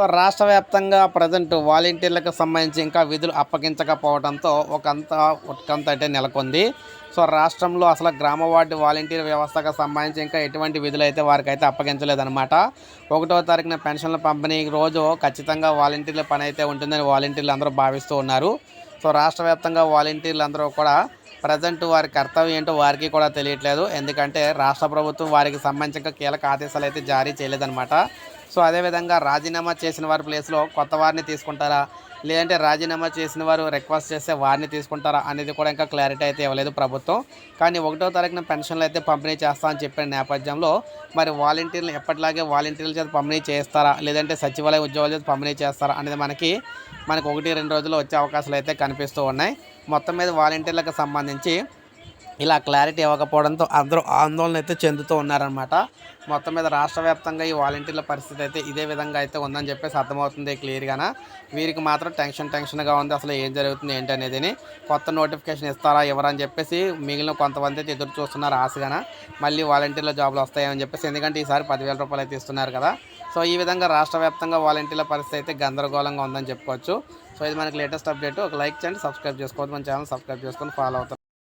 So రాష్ట్ర వ్యాప్తంగా present వాలంటీర్లకు సంబంధించి ఇంకా విధులు అప్పగించకపోవడంతో ఒకంత ఉత్కంత అయితే నెలకొంది. సో రాష్ట్రంలో అసలు గ్రామ వార్డు వాలంటీర్ వ్యవస్థకు సంబంధించి ఇంకా ఎటువంటి విధులు అయితే వారికి అయితే అప్పగించలేదన్నమాట. ఒకటో తారీఖున పెన్షన్ల పంపిణీ రోజు ఖచ్చితంగా వాలంటీర్ల పని అయితే ఉంటుందని వాలంటీర్లు అందరూ భావిస్తూ ఉన్నారు. సో రాష్ట్ర వ్యాప్తంగా వాలంటీర్లు అందరూ కూడా ప్రజెంట్ వారి కర్తవ్యం ఏంటో వారికి కూడా తెలియట్లేదు. ఎందుకంటే రాష్ట్ర ప్రభుత్వం వారికి సంబంధించిన కీలక ఆదేశాలు అయితే జారీ చేయలేదన్నమాట. సో అదేవిధంగా రాజీనామా చేసిన వారి ప్లేస్లో కొత్త వారిని తీసుకుంటారా? లేదంటే రాజీనామా చేసిన వారు రిక్వెస్ట్ చేస్తే వారిని తీసుకుంటారా అనేది కూడా ఇంకా క్లారిటీ అయితే ఇవ్వలేదు ప్రభుత్వం. కానీ ఒకటో తారీఖున పెన్షన్లు అయితే పంపిణీ చేస్తామని చెప్పిన నేపథ్యంలో మరి వాలంటీర్లు ఎప్పటిలాగే వాలంటీర్ల చేత పంపిణీ చేస్తారా? లేదంటే సచివాలయ ఉద్యోగాల చేత పంపిణీ చేస్తారా అనేది మనకి మనకు ఒకటి రెండు రోజుల్లో వచ్చే అవకాశాలు అయితే కనిపిస్తూ ఉన్నాయి. మొత్తం మీద వాలంటీర్లకు సంబంధించి ఇలా క్లారిటీ ఇవ్వకపోవడంతో అందరూ ఆందోళన అయితే చెందుతూ ఉన్నారనమాట మొత్తం మీద రాష్ట్ర వ్యాప్తంగా ఈ వాలంటీర్ల పరిస్థితి అయితే ఇదే విధంగా అయితే ఉందని చెప్పేసి అర్థమవుతుంది క్లియర్గాన. వీరికి మాత్రం టెన్షన్ టెన్షన్గా ఉంది. అసలు ఏం జరుగుతుంది ఏంటి కొత్త నోటిఫికేషన్ ఇస్తారా ఎవరని చెప్పేసి మిగిలిన కొంతమంది అయితే ఎదురు చూస్తున్నారు ఆశగాన. మళ్ళీ వాలంటీర్ల జాబ్లు వస్తాయని చెప్పేసి ఎందుకంటే ఈసారి పదివేల రూపాయలు అయితే ఇస్తున్నారు కదా. సో ఈ విధంగా రాష్ట్ర వ్యాప్తంగా వాలంటీర్ల పరిస్థితి అయితే గందరగోళంగా ఉందని చెప్పుకోవచ్చు సో ఇది మనకి లేటెస్ట్ అప్డేట్. ఒక లైక్ చేయండి సబ్స్క్రైబ్ చేసుకోవద్దు. మన ఛానల్ సబ్స్క్రైబ్ చేసుకొని ఫాలో అవుతారు.